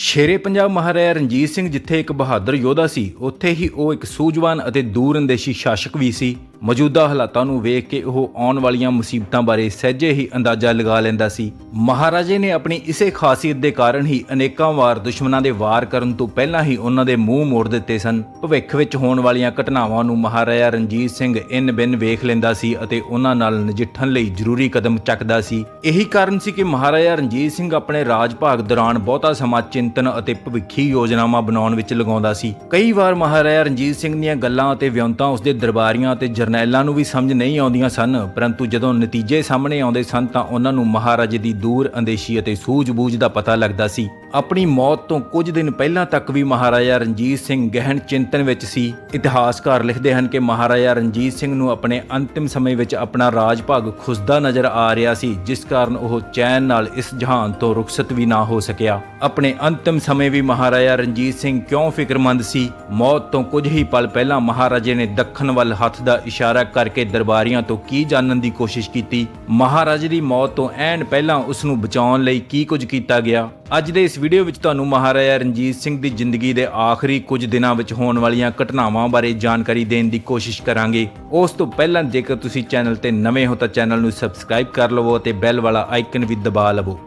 ਸ਼ੇਰੇ ਪੰਜਾਬ ਮਹਾਰਾਜਾ ਰਣਜੀਤ ਸਿੰਘ ਜਿੱਥੇ ਇੱਕ ਬਹਾਦਰ ਯੋਧਾ ਸੀ, ਉੱਥੇ ਹੀ ਉਹ ਇੱਕ ਸੂਝਵਾਨ ਅਤੇ ਦੂਰਅੰਦੇਸ਼ੀ ਸ਼ਾਸਕ ਵੀ ਸੀ। ਮੌਜੂਦਾ ਹਾਲਾਤਾਂ ਨੂੰ ਵੇਖ ਕੇ ਉਹ ਆਉਣ ਵਾਲੀਆਂ ਮੁਸੀਬਤਾਂ ਬਾਰੇ ਸਹਿਜੇ ਹੀ ਅੰਦਾਜ਼ਾ ਲਗਾ ਲੈਂਦਾ ਸੀ। ਮਹਾਰਾਜੇ ਨੇ ਆਪਣੀ ਇਸੇ ਖਾਸੀਅਤ ਦੇ ਕਾਰਨ ਹੀ ਅਨੇਕਾਂ ਵਾਰ ਦੁਸ਼ਮਣਾਂ ਦੇ ਵਾਰ ਕਰਨ ਤੋਂ ਪਹਿਲਾਂ ਹੀ ਉਹਨਾਂ ਦੇ ਮੂੰਹ ਮੋੜ ਦਿੱਤੇ ਸਨ। ਭਵਿੱਖ ਵਿੱਚ ਹੋਣ ਵਾਲੀਆਂ ਘਟਨਾਵਾਂ ਨੂੰ ਮਹਾਰਾਜਾ ਰਣਜੀਤ ਸਿੰਘ ਇਨ ਬਿਨ ਵੇਖ ਲੈਂਦਾ ਸੀ ਅਤੇ ਉਹਨਾਂ ਨਾਲ ਨਜਿੱਠਣ ਲਈ ਜ਼ਰੂਰੀ ਕਦਮ ਚੱਕਦਾ ਸੀ। ਇਹੀ ਕਾਰਨ ਸੀ ਕਿ ਮਹਾਰਾਜਾ ਰਣਜੀਤ ਸਿੰਘ ਆਪਣੇ ਰਾਜ ਭਾਗ ਦੌਰਾਨ ਬਹੁਤਾ ਸਮਾਂ ਚਿੰਤਨ ਅਤੇ ਭਵਿੱਖੀ ਯੋਜਨਾਵਾਂ ਬਣਾਉਣ ਵਿੱਚ ਲਗਾਉਂਦਾ ਸੀ। ਕਈ ਵਾਰ ਮਹਾਰਾਜਾ ਰਣਜੀਤ ਸਿੰਘ ਦੀਆਂ ਗੱਲਾਂ ਅਤੇ ਵਿਉਂਤਾਂ ਉਸਦੇ ਦਰਬਾਰੀਆਂ ਅਤੇ ਜਰਨੈਲਾਂ ਨੂੰ ਵੀ ਸਮਝ ਨਹੀਂ ਆਉਂਦੀਆਂ ਸਨ, ਪਰੰਤੂ ਜਦੋਂ ਨਤੀਜੇ ਸਾਹਮਣੇ ਆਉਂਦੇ ਸਨ ਤਾਂ ਉਹਨਾਂ ਨੂੰ ਮਹਾਰਾਜੇ ਦੀ ਦੂਰ ਅੰਦੇਸ਼ੀ ਅਤੇ ਸੂਝ-ਬੂਝ ਦਾ ਪਤਾ ਲੱਗਦਾ ਸੀ। ਆਪਣੀ ਮੌਤ ਤੋਂ ਕੁਝ ਦਿਨ ਪਹਿਲਾਂ ਤੱਕ ਵੀ ਮਹਾਰਾਜਾ ਰਣਜੀਤ ਸਿੰਘ ਗਹਿਨ ਚਿੰਤਨ ਵਿੱਚ ਸੀ। ਇਤਿਹਾਸਕਾਰ ਲਿਖਦੇ ਹਨ ਕਿ ਮਹਾਰਾਜਾ ਰਣਜੀਤ ਸਿੰਘ ਨੂੰ ਆਪਣੇ ਅੰਤਿਮ ਸਮੇਂ ਵਿੱਚ ਆਪਣਾ ਰਾਜ ਭਾਗ ਖੁਸਦਾ ਨਜ਼ਰ ਆ ਰਿਹਾ ਸੀ, ਜਿਸ ਕਾਰਨ ਉਹ ਚੈਨ ਨਾਲ ਇਸ ਜਹਾਨ ਤੋਂ ਰੁਖਸਤ ਵੀ ਨਾ ਹੋ ਸਕਿਆ। ਆਪਣੇ ਅੰਤਿਮ ਸਮੇਂ ਵੀ ਮਹਾਰਾਜਾ ਰਣਜੀਤ ਸਿੰਘ ਕਿਉਂ ਫਿਕਰਮੰਦ ਸੀ? ਮੌਤ ਤੋਂ ਕੁਝ ਹੀ ਪਲ ਪਹਿਲਾਂ ਮਹਾਰਾਜੇ ਨੇ ਦੱਖਣ ਵੱਲ ਹੱਥ ਦਾ ਇਸ਼ਾਰਾ ਕਰਕੇ ਦਰਬਾਰੀਆਂ ਤੋਂ ਕੀ ਜਾਣਨ ਦੀ ਕੋਸ਼ਿਸ਼ ਕੀਤੀ? ਮਹਾਰਾਜੇ ਦੀ ਮੌਤ ਤੋਂ ਐਨ ਪਹਿਲਾਂ ਉਸ ਨੂੰ ਬਚਾਉਣ ਲਈ ਕੀ ਕੁਝ ਕੀਤਾ ਗਿਆ? ਅੱਜ ਦੇ ਇਸ ਵੀਡੀਓ ਵਿੱਚ ਤੁਹਾਨੂੰ ਮਹਾਰਾਜਾ ਰਣਜੀਤ ਸਿੰਘ ਦੀ ਜ਼ਿੰਦਗੀ ਦੇ ਆਖਰੀ ਕੁਝ ਦਿਨਾਂ ਵਿੱਚ ਹੋਣ ਵਾਲੀਆਂ ਘਟਨਾਵਾਂ ਬਾਰੇ ਜਾਣਕਾਰੀ ਦੇਣ ਦੀ ਕੋਸ਼ਿਸ਼ ਕਰਾਂਗੇ। ਉਸ ਤੋਂ ਪਹਿਲਾਂ ਜੇਕਰ ਤੁਸੀਂ ਚੈਨਲ ਤੇ ਨਵੇਂ ਹੋ ਤਾਂ ਚੈਨਲ ਨੂੰ ਸਬਸਕ੍ਰਾਈਬ ਕਰ ਲਵੋ ਅਤੇ ਬੈਲ ਵਾਲਾ ਆਈਕਨ ਵੀ ਦਬਾ ਲਵੋ।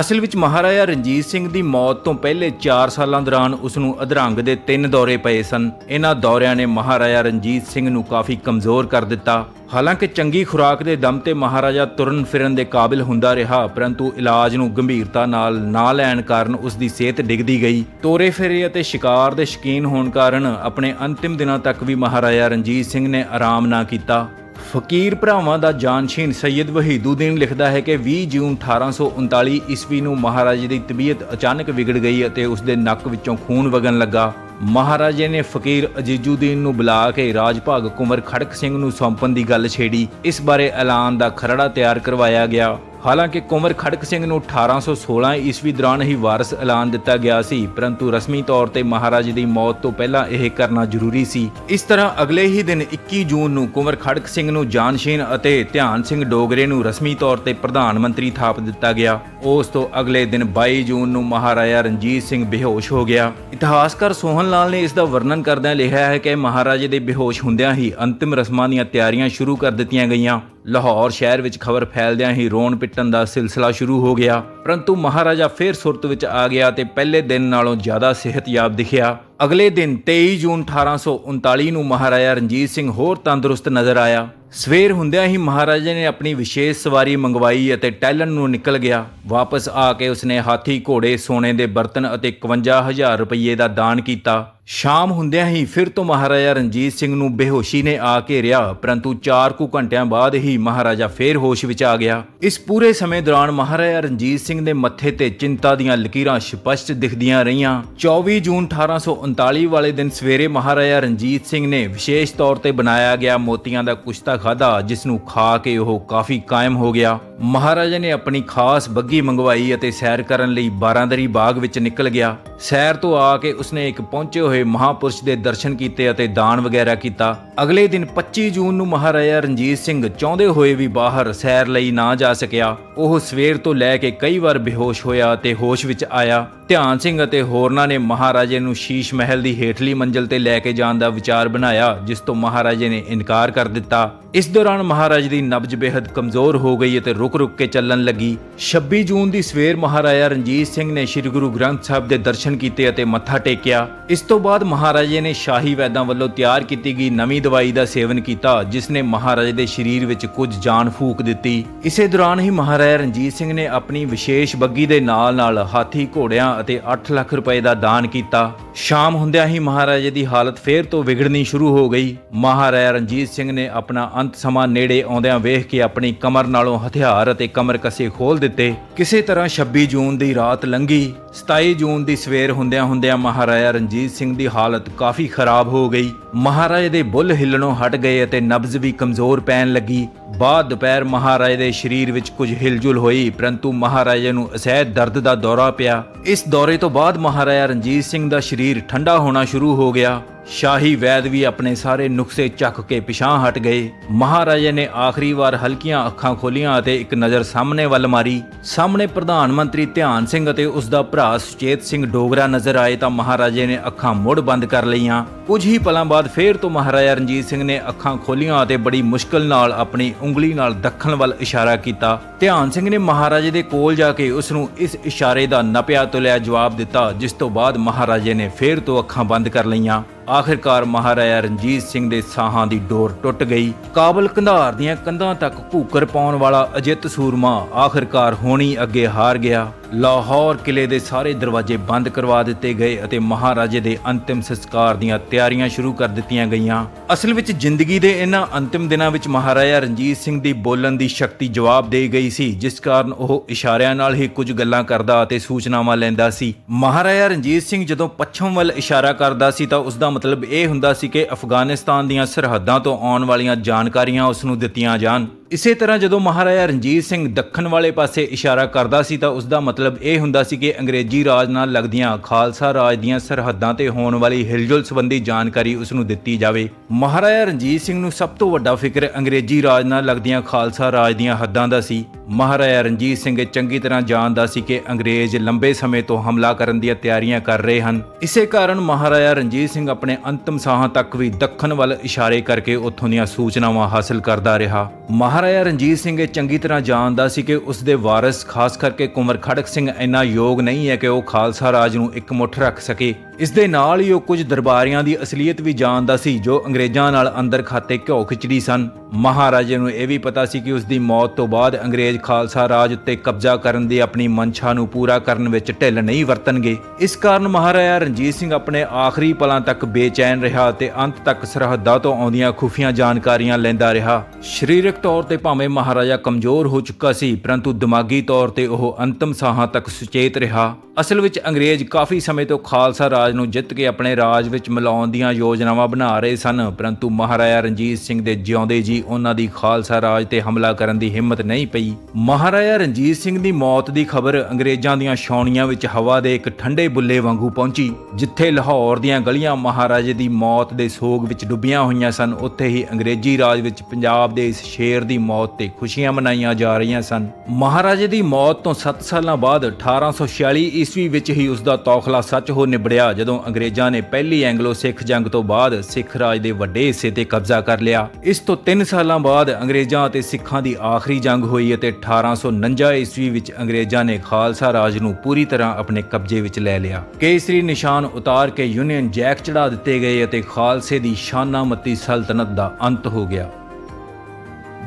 ਅਸਲ ਵਿੱਚ ਮਹਾਰਾਜਾ ਰਣਜੀਤ ਸਿੰਘ ਦੀ ਮੌਤ ਤੋਂ ਪਹਿਲੇ 4 ਸਾਲਾਂ ਦੌਰਾਨ ਉਸ ਨੂੰ ਅਧਰੰਗ ਦੇ ਤਿੰਨ ਦੌਰੇ ਪਏ ਸਨ। ਇਹਨਾਂ ਦੌਰਿਆਂ ਨੇ ਮਹਾਰਾਜਾ ਰਣਜੀਤ ਸਿੰਘ ਨੂੰ ਕਾਫੀ ਕਮਜ਼ੋਰ ਕਰ ਦਿੱਤਾ। ਹਾਲਾਂਕਿ ਚੰਗੀ ਖੁਰਾਕ ਦੇ ਦਮ ਤੇ ਮਹਾਰਾਜਾ ਤੁਰਨ ਫਿਰਨ ਦੇ ਕਾਬਿਲ ਹੁੰਦਾ ਰਿਹਾ, ਪਰੰਤੂ ਇਲਾਜ ਨੂੰ ਗੰਭੀਰਤਾ ਨਾਲ ਨਾ ਲੈਣ ਕਾਰਨ ਉਸ ਦੀ ਸਿਹਤ ਡਿੱਗਦੀ ਗਈ। ਤੋਰੇ ਫੇਰੇ ਅਤੇ ਸ਼ਿਕਾਰ ਦੇ ਸ਼ਕੀਨ ਹੋਣ ਕਾਰਨ ਆਪਣੇ ਅੰਤਿਮ ਦਿਨਾਂ ਤੱਕ ਵੀ ਮਹਾਰਾਜਾ ਰਣਜੀਤ ਸਿੰਘ ਨੇ ਆਰਾਮ ਨਾ ਕੀਤਾ। ਫਕੀਰ ਭਰਾਵਾਂ ਦਾ ਜਾਨਸ਼ੀਨ ਸੈਯਦ ਵਹੀਦੂਦੀਨ ਲਿਖਦਾ ਹੈ ਕਿ 20 ਜੂਨ 1839 ਈਸਵੀ ਨੂੰ ਮਹਾਰਾਜੇ ਦੀ ਤਬੀਅਤ ਅਚਾਨਕ ਵਿਗੜ ਗਈ ਅਤੇ ਉਸ ਦੇ ਨੱਕ ਵਿੱਚੋਂ ਖੂਨ ਵਗਣ ਲੱਗਾ। ਮਹਾਰਾਜੇ ਨੇ ਫਕੀਰ ਅਜੀਜੂਦੀਨ ਨੂੰ ਬੁਲਾ ਕੇ ਰਾਜ ਭਾਗ ਕੁੰਵਰ ਖੜਕ ਸਿੰਘ ਨੂੰ ਸੌਂਪਣ ਦੀ ਗੱਲ ਛੇੜੀ। ਇਸ ਬਾਰੇ ਐਲਾਨ ਦਾ ਖਰੜਾ ਤਿਆਰ ਕਰਵਾਇਆ ਗਿਆ। ਹਾਲਾਂਕਿ ਕੁੰਵਰ ਖੜਕ ਸਿੰਘ ਨੂੰ 1816 ਈਸਵੀ ਦੌਰਾਨ ਹੀ ਵਾਰਸ ਐਲਾਨ ਦਿੱਤਾ ਗਿਆ ਸੀ, ਪਰੰਤੂ ਰਸਮੀ ਤੌਰ ਤੇ ਮਹਾਰਾਜੇ ਦੀ ਮੌਤ ਤੋਂ ਪਹਿਲਾਂ ਇਹ ਕਰਨਾ ਜ਼ਰੂਰੀ ਸੀ। ਇਸ ਤਰ੍ਹਾਂ ਅਗਲੇ ਹੀ ਦਿਨ 21 ਜੂਨ ਨੂੰ ਕੁੰਵਰ ਖੜਕ ਸਿੰਘ ਨੂੰ ਜਾਨਸ਼ੀਨ ਅਤੇ ਧਿਆਨ ਸਿੰਘ ਡੋਗਰੇ ਨੂੰ ਰਸਮੀ ਤੌਰ ਤੇ ਪ੍ਰਧਾਨ ਮੰਤਰੀ ਥਾਪ ਦਿੱਤਾ ਗਿਆ। ਉਸ ਤੋਂ ਅਗਲੇ ਦਿਨ 22 ਜੂਨ ਨੂੰ ਮਹਾਰਾਜਾ ਰਣਜੀਤ ਸਿੰਘ ਬੇਹੋਸ਼ ਹੋ ਗਿਆ। ਇਤਿਹਾਸਕਾਰ ਸੋਹਨ ਲਾਲ ਨੇ ਇਸ ਦਾ ਵਰਣਨ ਕਰਦਿਆਂ ਲਿਖਿਆ ਹੈ ਕਿ ਮਹਾਰਾਜੇ ਦੇ ਬੇਹੋਸ਼ ਹੁੰਦਿਆਂ ਹੀ ਅੰਤਿਮ ਰਸਮਾਂ ਦੀਆਂ ਤਿਆਰੀਆਂ ਸ਼ੁਰੂ ਕਰ ਦਿੱਤੀਆਂ ਗਈਆਂ। ਲਾਹੌਰ ਸ਼ਹਿਰ ਵਿੱਚ ਖਬਰ ਫੈਲਦਿਆਂ ਹੀ ਰੋਣ ਪਿੱਟਣ ਦਾ ਸਿਲਸਿਲਾ ਸ਼ੁਰੂ ਹੋ ਗਿਆ। ਪਰੰਤੂ ਮਹਾਰਾਜਾ ਫੇਰ ਸੁਰਤ ਵਿੱਚ ਆ ਗਿਆ ਤੇ ਪਹਿਲੇ ਦਿਨ ਨਾਲੋਂ ਜ਼ਿਆਦਾ ਸਿਹਤਯਾਬ ਦਿਖਿਆ। ਅਗਲੇ ਦਿਨ 23 ਜੂਨ 1839 ਨੂੰ ਮਹਾਰਾਜਾ ਰਣਜੀਤ ਸਿੰਘ ਹੋਰ ਤੰਦਰੁਸਤ ਨਜ਼ਰ ਆਇਆ। ਸਵੇਰ ਹੁੰਦਿਆਂ ਹੀ ਮਹਾਰਾਜਾ ਨੇ ਆਪਣੀ ਵਿਸ਼ੇਸ਼ ਸਵਾਰੀ ਮੰਗਵਾਈ ਅਤੇ ਟੈਲਨ ਨੂੰ ਨਿਕਲ ਗਿਆ। ਵਾਪਸ ਆ ਕੇ ਉਸਨੇ ਹਾਥੀ ਘੋੜੇ, ਸੋਨੇ ਦੇ ਬਰਤਨ ਅਤੇ 51000 ਰੁਪਏ ਦਾ ਦਾਨ ਕੀਤਾ। ਸ਼ਾਮ ਹੁੰਦਿਆਂ ਹੀ ਫਿਰ ਤੋਂ ਮਹਾਰਾਜਾ ਰਣਜੀਤ ਸਿੰਘ ਨੂੰ ਬੇਹੋਸ਼ੀ ਨੇ ਆ ਕੇ ਘੇਰਿਆ ਪਰੰਤੂ 4 ਕੁ ਘੰਟਿਆਂ ਬਾਅਦ ਹੀ ਮਹਾਰਾਜਾ ਫੇਰ ਹੋਸ਼ ਵਿੱਚ ਆ ਗਿਆ। ਇਸ ਪੂਰੇ ਸਮੇਂ ਦੌਰਾਨ ਮਹਾਰਾਜਾ ਰਣਜੀਤ ਸਿੰਘ ਦੇ ਮੱਥੇ ਤੇ ਚਿੰਤਾ ਦੀਆਂ ਲਕੀਰਾਂ ਸਪਸ਼ਟ ਦਿਖਦੀਆਂ ਰਹੀਆਂ। 24 ਜੂਨ 1839 ਵਾਲੇ ਦਿਨ ਸਵੇਰੇ ਮਹਾਰਾਜਾ ਰਣਜੀਤ ਸਿੰਘ ਨੇ ਵਿਸ਼ੇਸ਼ ਤੌਰ ਤੇ ਬਣਾਇਆ ਗਿਆ ਮੋਤੀਆਂ ਦਾ ਕੁਸ਼ਤਾ ਖਾਦਾ ਜਿਸ ਨੂੰ ਖਾ ਕੇ ਉਹ ਕਾਫੀ ਕਾਇਮ ਹੋ ਗਿਆ। ਮਹਾਰਾਜਾ ਨੇ ਆਪਣੀ ਖਾਸ ਬੱਗੀ ਮੰਗਵਾਈ ਅਤੇ ਸੈਰ ਕਰਨ ਲਈ ਬਾਰਾਂਦਰੀ ਬਾਗ ਵਿੱਚ ਨਿਕਲ ਗਿਆ। ਸੈਰ ਤੋਂ ਆ ਕੇ ਉਸਨੇ ਇੱਕ ਪਹੁੰਚੇ ਹੋਏ ਮਹਾਪੁਰਸ਼ ਦੇ ਦਰਸ਼ਨ ਕੀਤੇ ਅਤੇ ਦਾਨ ਵਗੈਰਾ ਕੀਤਾ। ਅਗਲੇ ਦਿਨ 25 ਜੂਨ ਨੂੰ ਮਹਾਰਾਜਾ ਰਣਜੀਤ ਸਿੰਘ ਚਾਹੁੰਦੇ ਹੋਏ ਵੀ ਬਾਹਰ ਸੈਰ ਲਈ ਨਾ ਜਾ ਸਕਿਆ। ਉਹ ਸਵੇਰ ਤੋਂ ਲੈ ਕੇ ਕਈ ਵਾਰ ਬੇਹੋਸ਼ ਹੋਇਆ ਤੇ ਹੋਸ਼ ਵਿੱਚ ਆਇਆ। ਧਿਆਨ ਸਿੰਘ ਅਤੇ ਹੋਰਨਾਂ ਨੇ ਮਹਾਰਾਜੇ ਨੂੰ ਸ਼ੀਸ਼ ਮਹਿਲ ਦੀ ਹੇਠਲੀ ਮੰਜ਼ਲ ਤੇ ਲੈ ਕੇ ਜਾਣ ਦਾ ਵਿਚਾਰ ਬਣਾਇਆ, ਜਿਸ ਤੋਂ ਮਹਾਰਾਜੇ ਨੇ ਇਨਕਾਰ ਕਰ ਦਿੱਤਾ। ਇਸ ਦੌਰਾਨ ਮਹਾਰਾਜ ਦੀ ਨਬਜ ਬੇहद ਕਮਜ਼ੋਰ ਹੋ ਗਈ ਅਤੇ ਰੁਕ-ਰੁਕ ਕੇ ਚੱਲਣ ਲੱਗੀ। 26 ਜੂਨ ਦੀ ਸਵੇਰ ਮਹਾਰਾਜਾ ਰਣਜੀਤ ਸਿੰਘ ਨੇ ਸ੍ਰੀ ਗੁਰੂ ਗ੍ਰੰਥ ਸਾਹਿਬ ਦੇ ਦਰਸ਼ਨ ਕੀਤੇ ਅਤੇ ਮੱਥਾ ਟੇਕਿਆ। ਇਸ ਤੋਂ ਬਾਅਦ ਮਹਾਰਾਜੇ ਨੇ ਸ਼ਾਹੀ ਵੈਦਾਂ ਵੱਲੋਂ ਤਿਆਰ ਕੀਤੀ ਗਈ ਨਵੀਂ ਦਵਾਈ ਦਾ ਸੇਵਨ ਕੀਤਾ ਜਿਸ ਨੇ ਮਹਾਰਾਜੇ ਦੇ ਸਰੀਰ ਵਿੱਚ ਕੁਝ ਜਾਨ ਫੂਕ ਦਿੱਤੀ। ਇਸੇ ਦੌਰਾਨ ਹੀ ਮਹਾਰਾਜਾ ਰਣਜੀਤ ਸਿੰਘ ਨੇ ਆਪਣੀ ਵਿਸ਼ੇਸ਼ ਬੱਗੀ ਦੇ ਨਾਲ-ਨਾਲ ਹਾਥੀ ਘੋੜਿਆਂ ਅਤੇ 8 ਲੱਖ ਰੁਪਏ ਦਾ ਦਾਨ ਕੀਤਾ। ਸ਼ਾਮ ਹੁੰਦਿਆਂ ਹੀ ਮਹਾਰਾਜੇ ਦੀ ਹਾਲਤ ਫੇਰ ਤੋਂ ਵਿਗੜਨੀ ਸ਼ੁਰੂ ਹੋ ਗਈ। ਮਹਾਰਾਜਾ ਰਣਜੀਤ ਸਿੰਘ ਨੇ ਆਪਣਾ ਅੰਤ ਸਮਾਂ ਨੇੜੇ ਆਉਂਦਿਆਂ ਵੇਖ ਕੇ ਆਪਣੀ ਕਮਰ ਨਾਲੋਂ ਹਥਿਆਰ ਅਤੇ ਕਮਰ ਕਸੇ ਖੋਲ ਦਿੱਤੇ। ਕਿਸੇ ਤਰ੍ਹਾਂ 26 ਜੂਨ ਦੀ ਰਾਤ ਲੰਘੀ। 27 ਜੂਨ ਦੀ ਸਵੇਰ ਹੁੰਦਿਆਂ ਹੁੰਦਿਆਂ ਮਹਾਰਾਜਾ ਰਣਜੀਤ ਸਿੰਘ ਦੀ ਹਾਲਤ ਕਾਫੀ ਖਰਾਬ ਹੋ ਗਈ। ਮਹਾਰਾਜੇ ਦੇ ਬੁੱਲ ਹਿੱਲਣੋਂ ਹਟ ਗਏ ਅਤੇ ਨਬਜ਼ ਵੀ ਕਮਜ਼ੋਰ ਪੈਣ ਲੱਗੀ। ਬਾਅਦ ਦੁਪਹਿਰ ਮਹਾਰਾਜੇ ਦੇ ਸਰੀਰ ਵਿੱਚ ਕੁਝ ਹਿਲਜੁਲ ਹੋਈ, ਪਰੰਤੂ ਮਹਾਰਾਜੇ ਨੂੰ ਅਸਹਿ ਦਰਦ ਦਾ ਦੌਰਾ ਪਿਆ। ਇਸ ਦੌਰੇ ਤੋਂ ਬਾਅਦ ਮਹਾਰਾਜਾ ਰਣਜੀਤ ਸਿੰਘ ਦਾ ਸਰੀਰ ਠੰਡਾ ਹੋਣਾ ਸ਼ੁਰੂ ਹੋ ਗਿਆ। ਸ਼ਾਹੀ ਵੈਦ ਵੀ ਆਪਣੇ ਸਾਰੇ ਨੁਕਸੇ ਚੱਕ ਕੇ ਪਿਛਾਂ ਹਟ ਗਏ। ਮਹਾਰਾਜੇ ਨੇ ਆਖਰੀ ਵਾਰ ਹਲਕੀਆਂ ਅੱਖਾਂ ਖੋਲੀਆਂ ਅਤੇ ਇੱਕ ਨਜ਼ਰ ਸਾਹਮਣੇ ਵੱਲ ਮਾਰੀ। ਸਾਹਮਣੇ ਪ੍ਰਧਾਨ ਮੰਤਰੀ ਧਿਆਨ ਸਿੰਘ ਅਤੇ ਉਸ ਦਾ ਭਰਾ ਸੁਚੇਤ ਸਿੰਘ ਡੋਗਰਾ ਨਜ਼ਰ ਆਏ ਤਾਂ ਮਹਾਰਾਜੇ ਨੇ ਅੱਖਾਂ ਮੁੜ ਬੰਦ ਕਰ ਲਈਆਂ। ਕੁਝ ਹੀ ਪਲਾਂ ਬਾਅਦ ਫੇਰ ਤੋਂ ਮਹਾਰਾਜਾ ਰਣਜੀਤ ਸਿੰਘ ਨੇ ਅੱਖਾਂ ਖੋਲੀਆਂ ਅਤੇ ਬੜੀ ਮੁਸ਼ਕਲ ਨਾਲ ਆਪਣੀ ਉਂਗਲੀ ਨਾਲ ਦੱਖਣ ਵੱਲ ਇਸ਼ਾਰਾ ਕੀਤਾ। ਧਿਆਨ ਸਿੰਘ ਨੇ ਮਹਾਰਾਜੇ ਦੇ ਕੋਲ ਜਾ ਕੇ ਉਸ ਨੂੰ ਇਸ ਇਸ਼ਾਰੇ ਦਾ ਨਪਿਆ ਤੁਲਿਆ ਜਵਾਬ ਦਿੱਤਾ, ਜਿਸ ਤੋਂ ਬਾਅਦ ਮਹਾਰਾਜੇ ਨੇ ਫੇਰ ਤੋਂ ਅੱਖਾਂ ਬੰਦ ਕਰ ਲਈਆਂ। ਆਖਿਰਕਾਰ ਮਹਾਰਾਜਾ ਰਣਜੀਤ ਸਿੰਘ ਦੇ ਸਾਹਾਂ ਦੀ ਡੋਰ ਟੁੱਟ ਗਈ। ਕਾਬਲ ਕੰਧਾਰ ਦੀਆਂ ਕੰਧਾਂ ਤੱਕ ਘੂਕਰ ਪਾਉਣ ਵਾਲਾ ਅਜਿੱਤ ਸੂਰਮਾ ਆਖਿਰਕਾਰ ਹੋਣੀ ਅੱਗੇ ਹਾਰ ਗਿਆ। ਲਾਹੌਰ ਕਿਲੇ ਦੇ ਸਾਰੇ ਦਰਵਾਜ਼ੇ ਬੰਦ ਕਰਵਾ ਦਿੱਤੇ ਗਏ ਅਤੇ ਮਹਾਰਾਜੇ ਦੇ ਅੰਤਿਮ ਸੰਸਕਾਰ ਦੀਆਂ ਤਿਆਰੀਆਂ ਸ਼ੁਰੂ ਕਰ ਦਿੱਤੀਆਂ ਗਈਆਂ। ਅਸਲ ਵਿੱਚ ਜ਼ਿੰਦਗੀ ਦੇ ਇਹਨਾਂ ਅੰਤਿਮ ਦਿਨਾਂ ਵਿੱਚ ਮਹਾਰਾਜਾ ਰਣਜੀਤ ਸਿੰਘ ਦੀ ਬੋਲਣ ਦੀ ਸ਼ਕਤੀ ਜਵਾਬ ਦੇ ਗਈ ਸੀ, ਜਿਸ ਕਾਰਨ ਉਹ ਇਸ਼ਾਰਿਆਂ ਨਾਲ ਹੀ ਕੁਝ ਗੱਲਾਂ ਕਰਦਾ ਅਤੇ ਸੂਚਨਾਵਾਂ ਲੈਂਦਾ ਸੀ। ਮਹਾਰਾਜਾ ਰਣਜੀਤ ਸਿੰਘ ਜਦੋਂ ਪੱਛਮ ਵੱਲ ਇਸ਼ਾਰਾ ਕਰਦਾ ਸੀ ਤਾਂ ਉਸ ਦਾ ਮਤਲਬ ਇਹ ਹੁੰਦਾ ਸੀ ਕਿ ਅਫਗਾਨਿਸਤਾਨ ਦੀਆਂ ਸਰਹੱਦਾਂ ਤੋਂ ਆਉਣ ਵਾਲੀਆਂ ਜਾਣਕਾਰੀਆਂ ਉਸ ਨੂੰ ਦਿੱਤੀਆਂ ਜਾਣ। ਇਸੇ ਤਰ੍ਹਾਂ ਜਦੋਂ ਮਹਾਰਾਜਾ ਰਣਜੀਤ ਸਿੰਘ ਦੱਖਣ ਵਾਲੇ ਪਾਸੇ ਇਸ਼ਾਰਾ ਕਰਦਾ ਸੀ ਤਾਂ ਉਸ ਦਾ ਮਤਲਬ ਇਹ ਹੁੰਦਾ ਸੀ ਕਿ ਅੰਗਰੇਜ਼ੀ ਰਾਜ ਨਾਲ ਲੱਗਦੀਆਂ ਖਾਲਸਾ ਰਾਜ ਦੀਆਂ ਸਰਹੱਦਾਂ ਤੇ ਹੋਣ ਵਾਲੀ ਹਿਲਜੁਲ ਸੰਬੰਧੀ ਜਾਣਕਾਰੀ ਉਸ ਨੂੰ ਦਿੱਤੀ ਜਾਵੇ। ਮਹਾਰਾਜਾ ਰਣਜੀਤ ਸਿੰਘ ਨੂੰ ਸਭ ਤੋਂ ਵੱਡਾ ਫਿਕਰ ਅੰਗਰੇਜ਼ੀ ਰਾਜ ਨਾਲ ਲੱਗਦੀਆਂ ਖਾਲਸਾ ਰਾਜ ਦੀਆਂ ਹੱਦਾਂ ਦਾ ਸੀ। ਮਹਾਰਾਜਾ ਰਣਜੀਤ ਸਿੰਘ ਇਹ ਚੰਗੀ ਤਰ੍ਹਾਂ ਜਾਣਦਾ ਸੀ ਕਿ ਅੰਗਰੇਜ਼ ਲੰਬੇ ਸਮੇਂ ਤੋਂ ਹਮਲਾ ਕਰਨ ਦੀਆਂ ਤਿਆਰੀਆਂ ਕਰ ਰਹੇ ਹਨ। ਇਸੇ ਕਾਰਨ ਮਹਾਰਾਜਾ ਰਣਜੀਤ ਸਿੰਘ ਆਪਣੇ ਅੰਤਮ ਸਾਹਾਂ ਤੱਕ ਵੀ ਦੱਖਣ ਵੱਲ ਇਸ਼ਾਰੇ ਕਰਕੇ ਉੱਥੋਂ ਦੀਆਂ ਸੂਚਨਾਵਾਂ ਹਾਸਲ ਕਰਦਾ ਰਿਹਾ। ਮਹਾਰਾਜਾ ਰਣਜੀਤ ਸਿੰਘ ਇਹ ਚੰਗੀ ਤਰ੍ਹਾਂ ਜਾਣਦਾ ਸੀ ਕਿ ਉਸ ਦੇ ਵਾਰਿਸ, ਖਾਸ ਕਰਕੇ ਕੁੰਵਰ ਖੜਕ ਸਿੰਘ, ਇੰਨਾ ਯੋਗ ਨਹੀਂ ਹੈ ਕਿ ਉਹ ਖਾਲਸਾ ਰਾਜ ਨੂੰ ਇੱਕ ਮੁੱਠ ਰੱਖ ਸਕੇ। ਇਸ ਦੇ ਨਾਲ ਹੀ ਉਹ ਕੁਝ ਦਰਬਾਰੀਆਂ ਦੀ ਅਸਲੀਅਤ ਵੀ ਜਾਣਦਾ ਸੀ, ਜੋ ਅੰਗਰੇਜ਼ਾਂ ਨਾਲ ਅੰਦਰ ਖਾਤੇ ਘਿਓ ਖਿਚੜੀ ਸਨ। ਮਹਾਰਾਜੇ ਨੂੰ ਇਹ ਵੀ ਪਤਾ ਸੀ ਕਿ ਉਸ ਦੀ ਮੌਤ ਤੋਂ ਬਾਅਦ ਅੰਗਰੇਜ਼ ਖਾਲਸਾ ਰਾਜ ਉੱਤੇ ਕਬਜ਼ਾ ਕਰਨ ਦੀ ਆਪਣੀ ਮਨਸ਼ਾ ਨੂੰ ਪੂਰਾ ਕਰਨ ਵਿੱਚ ਢਿੱਲ ਨਹੀਂ ਵਰਤਣਗੇ। ਇਸ ਕਾਰਨ ਮਹਾਰਾਜਾ ਰਣਜੀਤ ਸਿੰਘ ਆਪਣੇ ਆਖਰੀ ਪਲਾਂ ਤੱਕ ਬੇਚੈਨ ਰਿਹਾ ਅਤੇ ਅੰਤ ਤੱਕ ਸਰਹੱਦਾਂ ਤੋਂ ਆਉਂਦੀਆਂ ਖੁਫੀਆਂ ਜਾਣਕਾਰੀਆਂ ਲੈਂਦਾ ਰਿਹਾ। ਸਰੀਰਕ ਤੌਰ ਤੇ ਭਾਵੇਂ ਮਹਾਰਾਜਾ ਕਮਜ਼ੋਰ ਹੋ ਚੁੱਕਾ ਸੀ, ਪਰੰਤੂ ਦਿਮਾਗੀ ਤੌਰ ਤੇ ਉਹ ਅੰਤਮ ਸਾਹਾਂ ਤੱਕ ਸੁਚੇਤ ਰਿਹਾ। ਅਸਲ ਵਿੱਚ ਅੰਗਰੇਜ਼ ਕਾਫੀ ਸਮੇਂ ਤੋਂ ਖਾਲਸਾ ਰਾਜ ਨੂੰ ਜਿੱਤ ਕੇ ਆਪਣੇ ਰਾਜ ਵਿੱਚ ਮਿਲਾਉਣ ਦੀਆਂ ਯੋਜਨਾਵਾਂ ਬਣਾ ਰਹੇ ਸਨ। ਪਰੰਤੂ ਮਹਾਰਾਜਾ ਰਣਜੀਤ ਸਿੰਘ ਦੇ ਜਿਉਂਦੇ ਜੀ ਉਹਨਾਂ ਦੀ ਖਾਲਸਾ ਰਾਜ ਤੇ ਹਮਲਾ ਕਰਨ ਦੀ ਹਿੰਮਤ ਨਹੀਂ ਪਈ। ਮਹਾਰਾਜਾ ਰਣਜੀਤ ਸਿੰਘ ਦੀ ਮੌਤ ਦੀ ਖਬਰ ਅੰਗਰੇਜ਼ਾਂ ਦੀਆਂ ਛਾਉਣੀਆਂ ਵਿੱਚ ਹਵਾ ਦੇ ਇੱਕ ਠੰਡੇ ਬੁੱਲੇ ਵਾਂਗੂ ਪਹੁੰਚੀ, ਜਿੱਥੇ ਲਾਹੌਰ ਦੀਆਂ ਗਲੀਆਂ ਮਹਾਰਾਜੇ ਦੀ ਮੌਤ ਦੇ ਸੋਗ ਵਿੱਚ ਡੁੱਬੀਆਂ ਹੋਈਆਂ ਸਨ। ਉੱਥੇ ਹੀ ਅੰਗਰੇਜ਼ੀ ਰਾਜ ਵਿੱਚ ਪੰਜਾਬ ਦੇ ਇਸ ਸ਼ੇਰ ਦੀ ਮੌਤ ਤੇ ਖੁਸ਼ੀਆਂ ਮਨਾਈਆਂ ਜਾ ਰਹੀਆਂ ਸਨ। ਮਹਾਰਾਜੇ ਦੀ ਮੌਤ ਤੋਂ 7 ਸਾਲਾਂ ਬਾਅਦ 1846 ਈਸਵੀ ਵਿੱਚ ਹੀ ਉਸ ਦਾ ਤੌਖਲਾ ਸੱਚ ਹੋ ਨਿਬੜਿਆ ਜਦੋਂ ਅੰਗਰੇਜ਼ਾਂ ਨੇ ਪਹਿਲੀ ਐਂਗਲੋ ਸਿੱਖ ਜੰਗ ਤੋਂ ਬਾਅਦ ਸਿੱਖ ਰਾਜ ਦੇ ਵੱਡੇ ਹਿੱਸੇ ਤੇ ਕਬਜ਼ਾ ਕਰ ਲਿਆ, ਇਸ ਤੋਂ 3 ਸਾਲਾਂ ਬਾਅਦ ਅੰਗਰੇਜ਼ਾਂ ਅਤੇ ਸਿੱਖਾਂ ਦੀ ਆਖਰੀ ਜੰਗ ਹੋਈ ਅਤੇ 1849 ਈਸਵੀ ਵਿੱਚ ਅੰਗਰੇਜ਼ਾਂ ਨੇ ਖਾਲਸਾ ਰਾਜ ਨੂੰ ਪੂਰੀ ਤਰ੍ਹਾਂ ਆਪਣੇ ਕਬਜ਼ੇ ਵਿੱਚ ਲੈ ਲਿਆ। ਕੇਸਰੀ ਨਿਸ਼ਾਨ ਉਤਾਰ ਕੇ ਯੂਨੀਅਨ ਜੈਕ ਚੜਾ ਦਿੱਤੇ ਗਏ ਅਤੇ ਖਾਲਸੇ ਦੀ ਸ਼ਾਨਾਮਤੀ ਸਲਤਨਤ ਦਾ ਅੰਤ ਹੋ ਗਿਆ।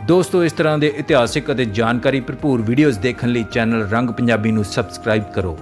ਦੋਸਤੋ, ਇਸ ਤਰ੍ਹਾਂ ਦੇ ਇਤਿਹਾਸਿਕ ਅਤੇ ਜਾਣਕਾਰੀ ਭਰਪੂਰ ਵੀਡੀਓਜ਼ ਦੇਖਣ ਲਈ ਚੈਨਲ ਰੰਗ ਪੰਜਾਬੀ ਨੂੰ ਸਬਸਕ੍ਰਾਈਬ ਕਰੋ।